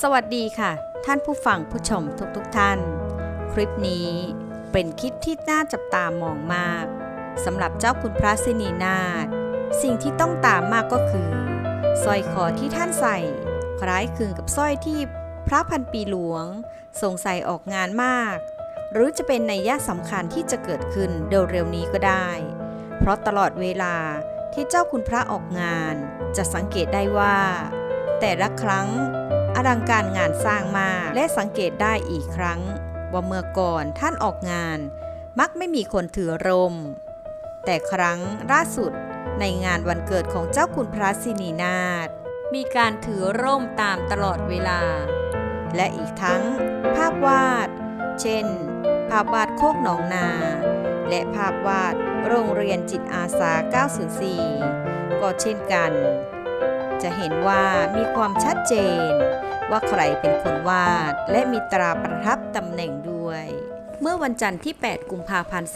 สวัสดีค่ะ ท่านผู้ฟังผู้ชมทุกๆทท่าน คลิปนี้เป็นคลิปที่น่าจับตามองมากสำหรับเจ้าคุณพระสินีนาถสิ่งที่ต้องตามมากก็คือสร้อยคอที่ท่านใส่ คล้ายคลึงกับสร้อยที่พระพันปีหลวงทรงใส่ออกงานมาก หรือจะเป็นในยะสำคัญที่จะเกิดขึ้นเร็วๆนี้ก็ได้ เพราะตลอดเวลาที่เจ้าคุณพระออกงาน จะสังเกตได้ว่า แต่ละครั้ง อลังการงานสร้างมากและสังเกตได้อีกครั้ง ว่าเมื่อก่อนท่านออกงาน มักไม่มีคนถือร่มแต่ครั้งล่าสุดในงานวันเกิดของเจ้าคุณพระสินีนาถมีการถือร่มตามตลอดเวลา และอีกทั้ง ภาพวาด เช่น ภาพวาดโคกหนองนา และภาพวาดโรงเรียนจิตอาสา 904 ก็เช่นกัน จะเห็นว่ามีความชัดเจน ว่าใครเป็นคนวาด และมีตราประทับตำแหน่งด้วย เมื่อวันจันทร์ที่ 8 กุมภาพันธ์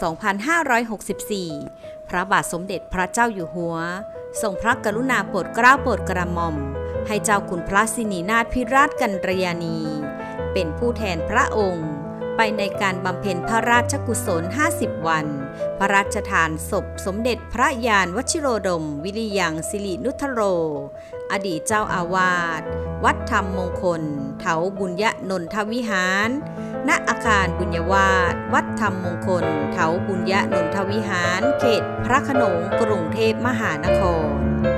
2564 พระบาทสมเด็จพระเจ้าอยู่หัวทรงพระกรุณาโปรดเกล้าโปรดกระหม่อม ให้เจ้าคุณพระสินีนาถพิราชกันรยานี เป็นผู้แทนพระองค์ ไปในการบำเพ็ญพระราชกุศล 50 วัน พระราชทานศพสมเด็จพระยานวชิโรดม วิริยังสิรินุทโร อดีตเจ้าอาวาส วัดธรรมมงคล เถาบุญยนนทวิหาร ณ อาคารบุญยวาสวัดธรรมมงคล เถาบุญยนนทวิหาร เขตพระโขนงกรุงเทพมหานคร